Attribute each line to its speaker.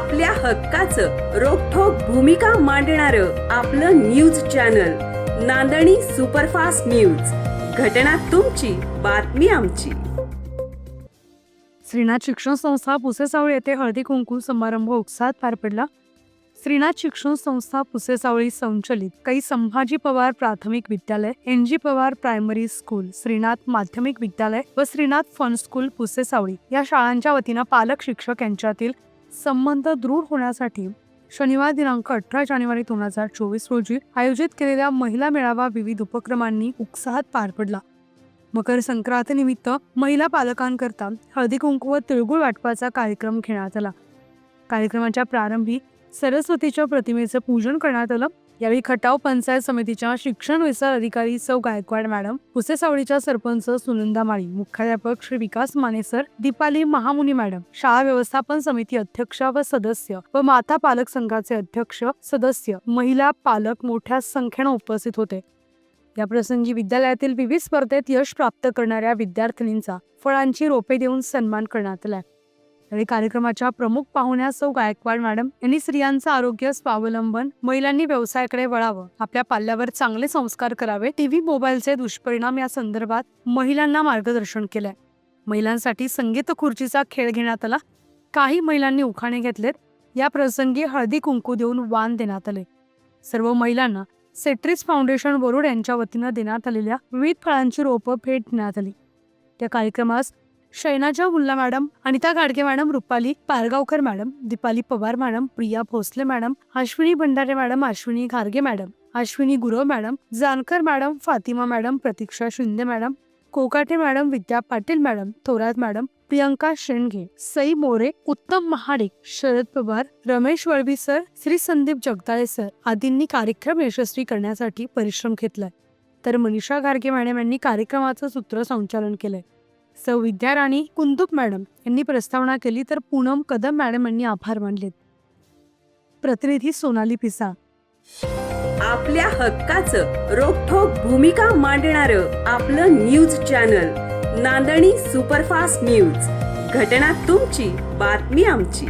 Speaker 1: आपल्या हक्काचं रोखोक भूमिका मांडणार आपलं news channel Nandani superfast news. घटना तुमची बातमी आमची.
Speaker 2: श्रीनाथ शिक्षण संस्था पुसेसावळी येथे हळदी कुंकू समारंभ उत्साहात पार पडला. श्रीनाथ शिक्षण संस्था पुसेसावळी संचलित काही संभाजी पवार प्राथमिक विद्यालय N G Pawar primary school Shrinath माध्यमिक विद्यालय व श्रीनाथ फन स्कूल पुसेसावळी या शाळांच्या वतीनं पालक शिक्षक यांच्यातील संबंध दृढ होण्यासाठी शनिवार दिनांक अठरा जानेवारी दोन हजार चोवीस रोजी आयोजित केलेल्या महिला मेळावा विविध उपक्रमांनी उत्साहात पार पडला. मकर संक्रांतीनिमित्त महिला पालकांकरता हळदी कुंकू व तिळगुळ वाटपाचा कार्यक्रम घेण्यात आला. कार्यक्रमाच्या प्रारंभी सरस्वतीच्या प्रतिमेचं पूजन करण्यात आलं. यावेळी खटाव पंचायत समितीच्या शिक्षण विस्तार अधिकारी सौ गायकवाड मॅडम पुसेसावळीच्या सरपंच सुनंदा माळी मुख्याध्यापक श्री विकास माने सर दीपाली महामुनी मॅडम शाळा व्यवस्थापन समिती अध्यक्ष व सदस्य व माता पालक संघाचे अध्यक्ष सदस्य महिला पालक मोठ्या संख्येनं उपस्थित होते. या प्रसंगी विद्यालयातील विविध स्पर्धेत यश प्राप्त करणाऱ्या विद्यार्थिनींचा फळांची रोपे देऊन सन्मान करण्यात आला. यावेळी कार्यक्रमाच्या प्रमुख पाहुण्या सौ गायकवाड मॅडम यांनी स्त्रियांचं आरोग्य स्वावलंबन महिलांनी व्यवसायाकडे वळावं आपल्या पाल्यावर चांगले संस्कार करावे टीव्ही मोबाईलचे दुष्परिणाम या संदर्भात महिलांना मार्गदर्शन केलंय. महिलांसाठी संगीत खुर्चीचा खेळ घेण्यात आला. काही महिलांनी उखाणे घेतलेत. या प्रसंगी हळदी कुंकू देऊन वाण देण्यात आले. सर्व महिलांना सेट्रिस फाउंडेशन वरुड यांच्या वतीनं देण्यात आलेल्या विविध फळांची रोपं भेट देण्यात आली. त्या कार्यक्रमास Shainaja Mulla madam Anita Gadge madam Rupali Pargaonkar madam Deepali Pawar madam Priya Bhosale madam Ashwini Bhandare madam Ashwini घारगे madam Ashwini Gurav madam Jankar madam Fatima madam Pratiksha Shinde madam Kokate madam Vidya Patil madam Thorat madam Priyanka Shendge Sai More Uttam Mahadik Sharad Pawar Ramesh Valvi sir Shri Sandeep Jagdale sir आदींनी कार्यक्रम यशस्वी करण्यासाठी परिश्रम घेतलाय. तर Manisha गार्गे madam यांनी कार्यक्रमाचं सूत्रसंचालन केलंय. सौ विद्याराणी कुंदुप मॅडम यांनी प्रस्तावना केली तर पूनम कदम मॅडम यांनी आभार मानलेत. प्रतिनिधी सोनाली पिसा.
Speaker 1: आपल्या हक्काचं रोखोक भूमिका मांडणार आपलं news channel Nandani superfast news. घटना तुमची बातमी आमची.